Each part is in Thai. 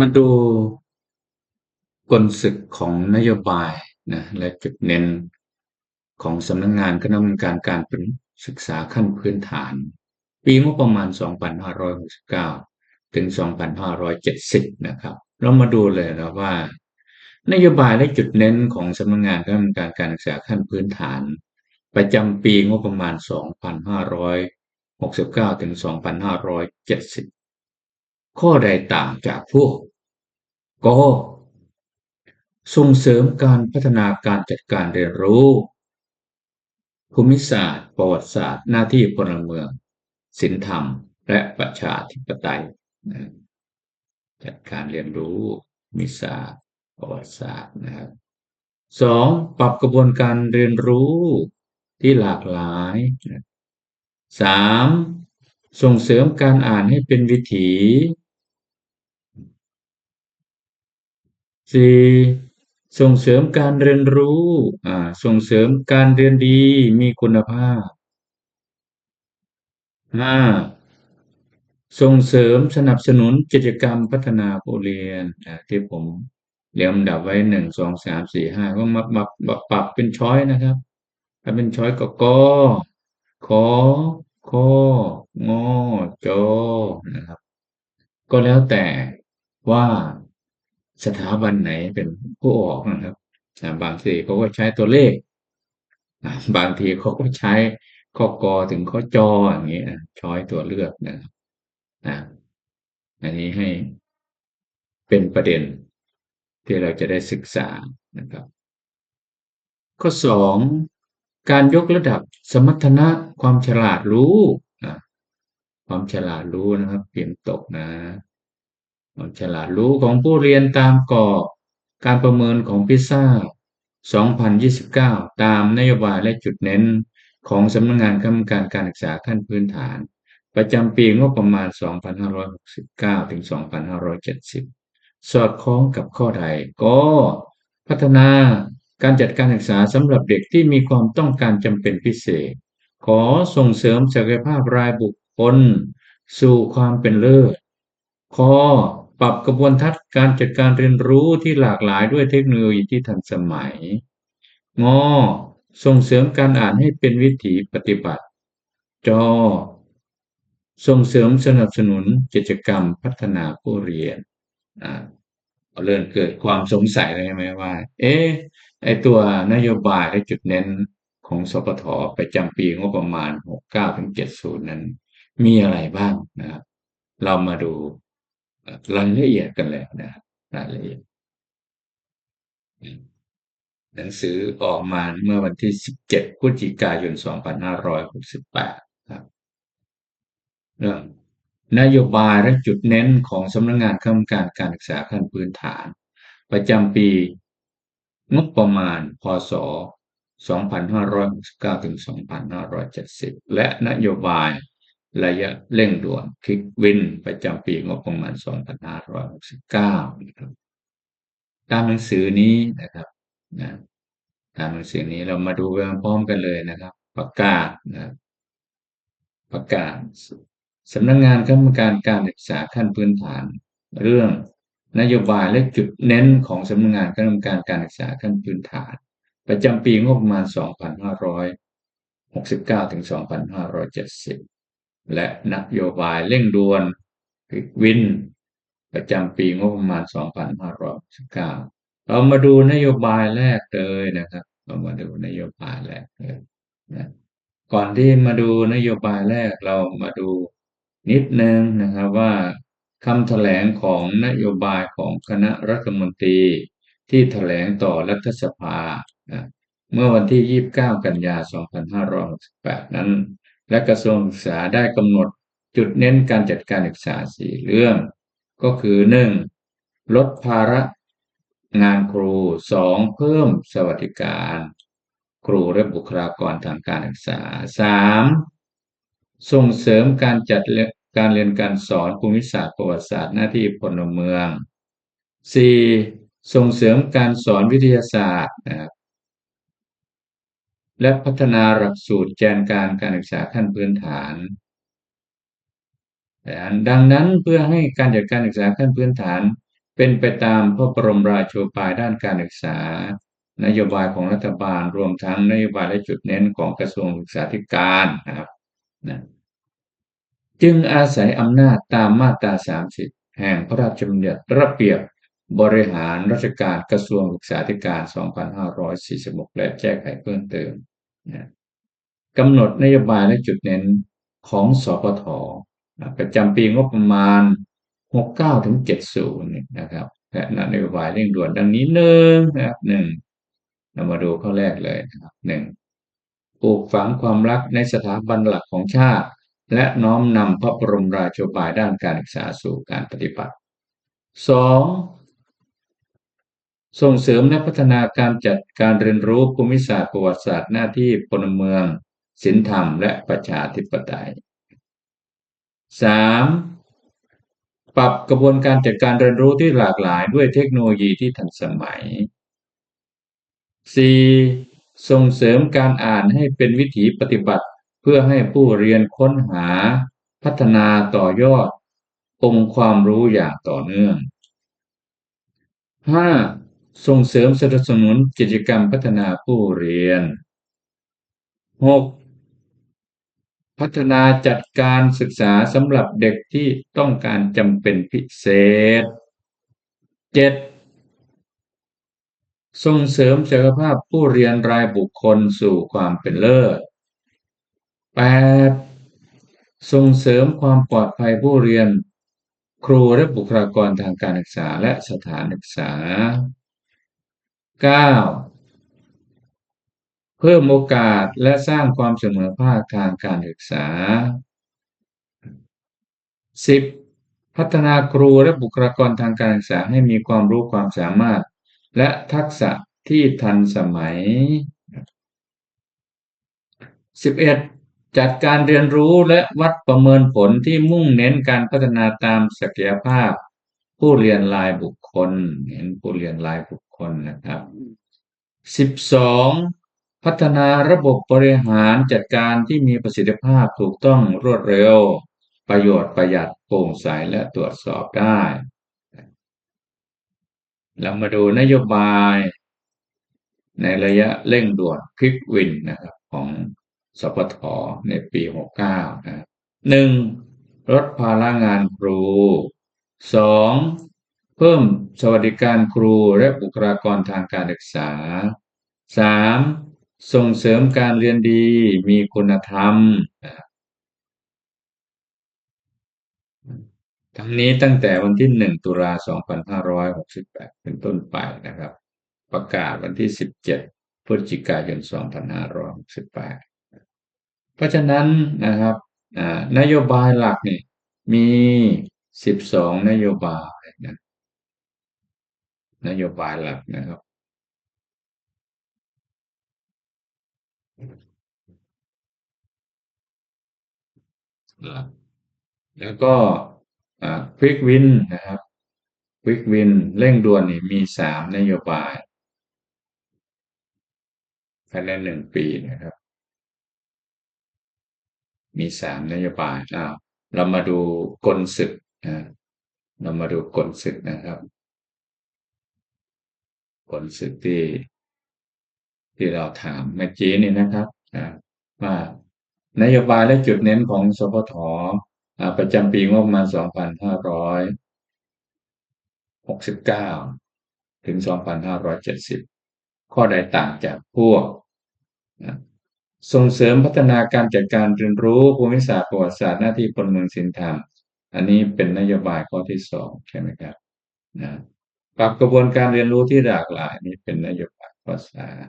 มาดูกลศึกของนโยบายนะและจุดเน้นของสำนักงงานคณะกรรมการการศึกษาขั้นพื้นฐาน ปีงบประมาณ 2569 ถึง 2570 นะครับ เรามาดูเลยนะว่า นโยบายและจุดเน้นของสำนักงงานคณะกรรมการการศึกษาขั้นพื้นฐาน ประจำปีงบประมาณ 2569 ถึง 2570 ข้อใดต่างจากพวกก็ส่งเสริมการพัฒนาการจัดการเรียนรู้ ภูมิศาสตร์ ประวัติศาสตร์ หน้าที่พลเมืองศิลธรรม และประชาธิปไตยจัดการเรียนรู้ภูมิศาสตร์ ประวัติศาสตร์นะครับสองปรับกระบวนการเรียนรู้ที่หลากหลายสามส่งเสริมการอ่านให้เป็นวิถี สี่ส่งเสริมการเรียนรู้อ่าส่งเสริมการเรียนดีมีคุณภาพห้าส่งเสริมสนับสนุนกิจกรรมพัฒนาผู้เรียนที่ผมเรียงลำดับไว้หนึ่งสองสามสี่ห้าก็มาปรับปรับเป็นช้อยนะครับ ถ้าเป็นช้อยก็กอขอคองอจอนะครับ ก็แล้วแต่ว่า สถาบันไหนเป็นผู้ออกนะครับบางทีเขาก็ใช้ตัวเลข บางทีเขาก็ใช้ข้อกอถึงข้อจออย่างเงี้ยช้อยตัวเลือกนะครับนะอันนี้ให้เป็นประเด็นที่เราจะได้ศึกษานะครับ ข้อสองการยกระดับสมรรถนะความฉลาดรู้ ความฉลาดรู้นะครับเปลี่ยนตกนะ ฉลาดรู้ของผู้เรียนตามกรอบการประเมินของพิซซ่า 2029 ตามนโยบายและจุดเน้นของสำนักงงานคณะกรรมการการศึกษาขั้นพื้นฐาน ประจำปีงบประมาณ 2569 ถึง 2570 สอดคล้องกับข้อใดก็พัฒนาการจัดการศึกษาสำหรับเด็กที่มีความต้องการจำเป็นพิเศษ ขอส่งเสริมศักยภาพรายบุคคล สู่ความเป็นเลิศข้อ ปรับกระบวนทัศน์การจัดการเรียนรู้ที่หลากหลายด้วยเทคโนโลยีที่ทันสมัย งอ ส่งเสริมการอ่านให้เป็นวิถีปฏิบัติ จอ ส่งเสริมสนับสนุนกิจกรรมพัฒนาผู้เรียนเริ่มเกิดความสงสัยเลยไหมว่า เอ๊ะไอตัวนโยบายและจุดเน้นของสปทประจำปีงบประมาณ 69ถึง70 นั้น มีอะไรบ้างนะครับ เรามาดู รายละเอียดกันเลยนะครับรายละเอียดหนังสือออกมาเมื่อวันที่ 17 พฤศจิกายน 2568 ครับเรื่องนโยบายและจุดเน้นของสำนักงงานคณะกรรมการการศึกษาขั้นพื้นฐาน ประจำปีงบประมาณ พศ 2569 ถึง 2570 และนโยบาย ระยะเร่งด่วนคลิกวินประจำปีงบประมาณ 2569นะครับตามหนังสือนี้นะครับนะตามหนังสือนี้เรามาดูไปพร้อมกันเลยนะครับ ประกาศนะประกาศสำนักงงานคณะกรรมการการศึกษาขั้นพื้นฐาน เรื่องนโยบายและจุดเน้นของสำนักงงานคณะกรรมการการศึกษาขั้นพื้นฐาน ประจำปีงบประมาณ 2569 ถึง 2570 และนโยบายเร่งด่วนวิน ประจำปีงบประมาณ 2569เรามาดูนโยบายแรกเลยนะครับ เรามาดูนโยบายแรกเลยนะก่อนที่มาดูนโยบายแรกเรามาดูนิดนึงนะครับว่าคำแถลงของนโยบายของคณะรัฐมนตรีที่แถลงต่อรัฐสภา เมื่อวันที่ 29 กันยา 2568 นั้น และกระทรวงศึกษาได้กำหนดจุดเน้นการจัดการศึกษาสี่เรื่อง ก็คือ 1. ลดภาระงานครู 2. เพิ่มสวัสดิการ ครูและบุคลากรทางการศึกษา 3. ส่งเสริมการจัดการเรียนการสอนภูมิศาสตร์ประวัติศาสตร์หน้าที่พลเมือง 4. ส่งเสริมการสอนวิทยาศาสตร์นะครับ และพัฒนาหลักสูตรแกนการการศึกษาขั้นพื้นฐานดังนั้นเพื่อให้การจัดการศึกษาขั้นพื้นฐาน เป็นไปตามพระบรมราโชบายด้านการศึกษา นโยบายของรัฐบาลรวมทั้งนโยบายและจุดเน้นของกระทรวงศึกษาธิการนะครับนะจึงอาศัยอำนาจตามมาตรา 30 แห่งพระราชบัญญัติระเบียบบริหารราชการกระทรวงศึกษาธิการ 2546 และแก้ไขเพิ่มเติม กำหนดนโยบายและจุดเน้นของสปทประจำปีงบประมาณ 69ถึง70นะครับและนโยบายเร่งด่วนดังนี้หนึ่งนะครับหนึ่งเรามาดูข้อแรกเลยนะครับหนึ่งปลูกฝังความรักในสถาบันหลักของชาติ และน้อมนำพระบรมราโชบายด้านการศึกษาสู่การปฏิบัติสอง ส่งเสริมและพัฒนาการจัดการเรียนรู้ภูมิศาสตร์ประวัติศาสตร์หน้าที่พลเมืองศีลธรรมและประชาธิปไตยสามปรับกระบวนการจัดการเรียนรู้ที่หลากหลายด้วยเทคโนโลยีที่ทันสมัย 4. ส่งเสริมการอ่านให้เป็นวิถีปฏิบัติ เพื่อให้ผู้เรียนค้นหา พัฒนาต่อยอด องค์ความรู้อย่างต่อเนื่อง 5. ส่งเสริมสนับสนุนกิจกรรมพัฒนาผู้เรียน 6. พัฒนาจัดการศึกษาสำหรับเด็กที่ต้องการจำเป็นพิเศษ 7. ส่งเสริมศักยภาพผู้เรียนรายบุคคลสู่ความเป็นเลิศ 8. ส่งเสริมความปลอดภัยผู้เรียน ครูและบุคลากรทางการศึกษาและสถานศึกษา 9. เพิ่มโอกาสและสร้างความเสมอภาคทางการศึกษา 10. พัฒนาครูและบุคลากรทางการศึกษาให้มีความรู้ความสามารถ และทักษะที่ทันสมัย 11. จัดการเรียนรู้และวัดประเมินผลที่มุ่งเน้นการพัฒนาตามศักยภาพ ผู้เรียนรายบุคคล เห็นผู้เรียนรายบุค คลนะครับ 12. พัฒนาระบบบริหารจัดการที่มีประสิทธิภาพถูกต้องรวดเร็ว ประโยชน์ประหยัดโปร่งใสและตรวจสอบได้ เรามาดูนโยบายในระยะเร่งด่วนคลิกวินนะครับของสปทในปี 69 นะหนึ่งลดภาระงานครูสอง เพิ่มสวัสดิการครูและบุคลากรทางการศึกษาสามส่งเสริมการเรียนดีมีคุณธรรม ทั้งนี้ตั้งแต่วันที่ 1 ตุลา 2568 เป็นต้นไปนะครับ ประกาศวันที่ 17 พฤศจิกายน 2568 เพราะฉะนั้นนะครับนโยบายหลักนี่มี 12 นโยบาย นโยบายหลักนะครับแล้วก็ควิกวินนะครับควิกวินเร่งด่วนนี่มีสามนโยบายภายในหนึ่งปีนะครับ มีสามนโยบายอ้าวเรามาดูกลศึกนะเรามาดูกลศึกนะครับ กลศึกที่ที่เราถามเมื่อกี้นี่นะครับว่านโยบายและจุดเน้นของสพทประจำปีงบประมาณ 2569 ถึง 2570 ข้อใดต่างจากพวก ส่งเสริมพัฒนาการจัดการเรียนรู้ภูมิศาสตร์ประวัติศาสตร์หน้าที่พลเมืองศิลธรรม อันนี้เป็นนโยบายข้อที่สองใช่ไหมครับนะ ปรับกระบวนการเรียนรู้ที่หลากหลายนี่เป็นนโยบายข้อสาม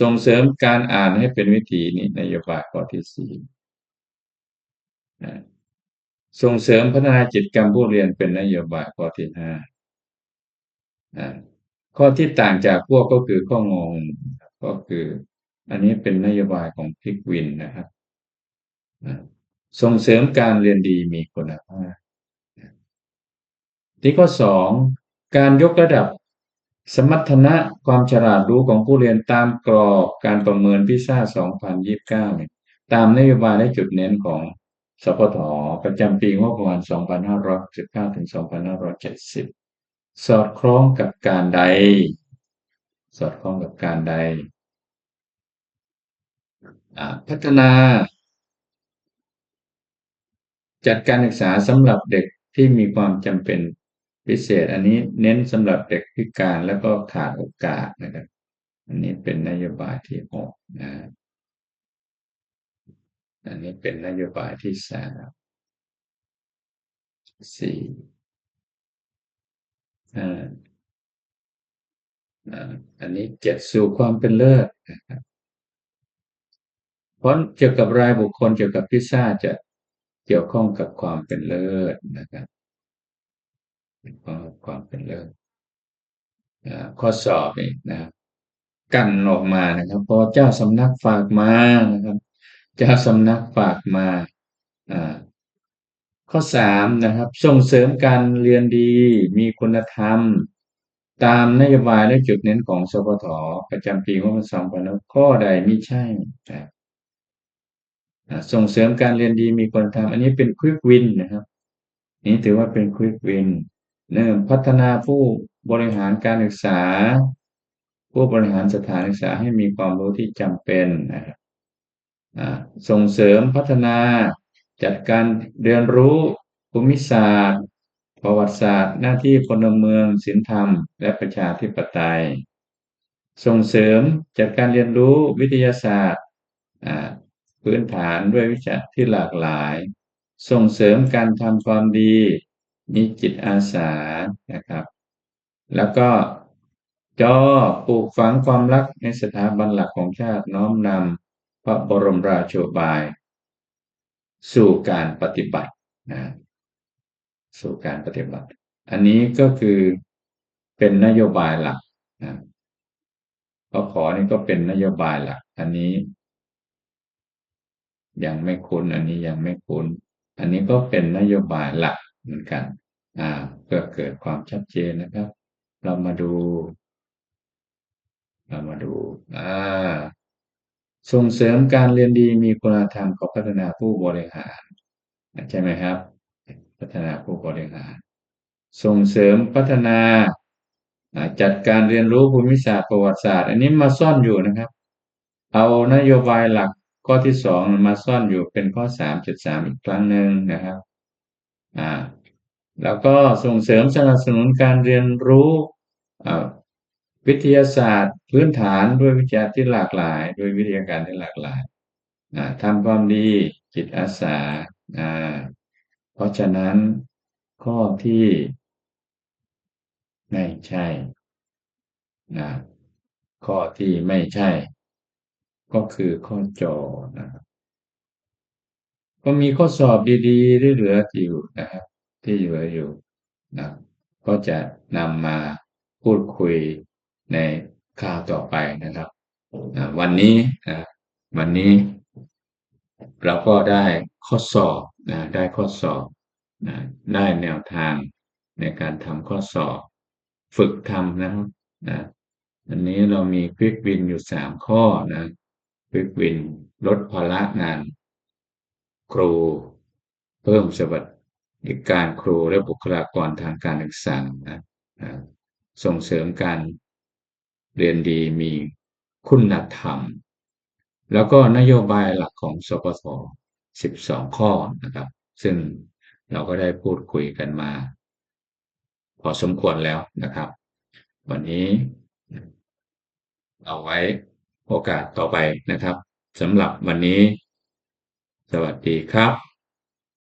ส่งเสริมการอ่านให้เป็นวิถีนี่นโยบายข้อที่สี่ส่งเสริมพัฒนาจิตกรรมผู้เรียนเป็นนโยบายข้อที่ห้าข้อที่ต่างจากพวกก็คือข้องงก็คือ อันนี้เป็นนโยบายของพิกวินนะครับ ส่งเสริมการเรียนดีมีคุณภาพ ที่ข้อสองการยกระดับ สมรรถนะความฉลาดรู้ของผู้เรียนตามกรอบการประเมินพิซ่า 2029เนี่ยตามนโยบายและจุดเน้นของสพทประจำปีงบประมาณ 2519ถึง2570 สอดคล้องกับการใด สอดคล้องกับการใด พัฒนา จัดการศึกษาสำหรับเด็กที่มีความจำเป็น พิเศษอันนี้เน้นสำหรับเด็กพิการแล้วก็ขาดโอกาสนะครับ อันนี้เป็นนโยบายที่หกนะอันนี้เป็นนโยบายที่สามสี่อ่าอันนี้เจ็ดสู่ความเป็นเลิศนะครับเพราะเกี่ยวกับรายบุคคลเกี่ยวกับพิซซ่าจะเกี่ยวข้องกับความเป็นเลิศนะครับ ความความเป็นเลิศข้อสอบอีกนะครับกันออกมานะครับพราะเจ้าสำนักฝากมานะครับ เจ้าสำนักฝากมาข้อสามนะครับ ส่งเสริมการเรียนดีมีคุณธรรม ตามนโยบายและจุดเน้นของสพทประจำปีงบประมาณสองพันข้อใดไม่ใช่นะส่งเสริมการเรียนดีมีคุณธรรม อันนี้เป็นควิกวินนะครับ นี้ถือว่าเป็นควิกวินเพัฒนาผู้บริหารการศึกษา ผู้บริหารสถานศึกษาให้มีความรู้ที่จำเป็นนะครับส่งเสริมพัฒนาจัดการเรียนรู้ภูมิศาสตร์ ประวัติศาสตร์ หน้าที่พลเมืองศิลธรรม และประชาธิปไตย ส่งเสริมจัดการเรียนรู้วิทยาศาสตร์พื้นฐานด้วยวิชาที่หลากหลาย ส่งเสริมการทำความดี มีจิตอาสานะครับ แล้วก็จอปลูกฝังความรักในสถาบันหลักของชาติน้อมนำพระบรมราโชบาย สู่การปฏิบัตินะสู่การปฏิบัติ อันนี้ก็คือเป็นนโยบายหลักนะพอขอนี่ก็เป็นนโยบายหลัก อันนี้ ยังไม่คุ้น อันนี้ยังไม่คุ้น อันนี้ก็เป็นนโยบายหลัก เหมือนกันอ่าเพื่อเกิดความชัดเจนนะครับ เรามาดู เรามาดูอ่าส่งเสริมการเรียนดีมีคุณธรรมของพัฒนาผู้บริหาร ใช่ไหมครับ พัฒนาผู้บริหาร ส่งเสริมพัฒนาจัดการเรียนรู้ภูมิศาสตร์ประวัติศาสตร์ อันนี้มาซ่อนอยู่นะครับ เอานโยบายหลักข้อที่สองมาซ่อนอยู่เป็นข้อสามจุดสามอีกครั้งหนึ่งนะครับ อ่า แล้วก็ส่งเสริมสนับสนุนการเรียนรู้วิทยาศาสตร์ พื้นฐานด้วยวิชาที่หลากหลายด้วยวิทยาการที่หลากหลายทำความดีจิตอาสาเพราะฉะนั้นข้อที่ไม่ใช่นะข้อที่ไม่ใช่ ก็คือข้อจอนะครับก็มีข้อสอบดีๆที่เหลืออยู่นะครับ ที่เหลืออยู่นะก็จะนำมาพูดคุยในข่าวต่อไปนะครับวันนี้นะวันนี้ เราก็ได้ข้อสอบนะได้ข้อสอบนะได้แนวทางในการทำข้อสอบ ฝึกทำนะครับนะอันนี้เรามีควิกวินอยู่สามข้อนะควิกวินลดภาระงาน ครู เพิ่มสวัสดิ การครูและบุคลากรทางการศึกษานะส่งเสริมการเรียนดีมีคุณธรรม แล้วก็นโยบายหลักของสปส12 ข้อนะครับ ซึ่งเราก็ได้พูดคุยกันมา พอสมควรแล้วนะครับ วันนี้เอาไว้โอกาสต่อไปนะครับสำหรับวันนี้ สวัสดีครับ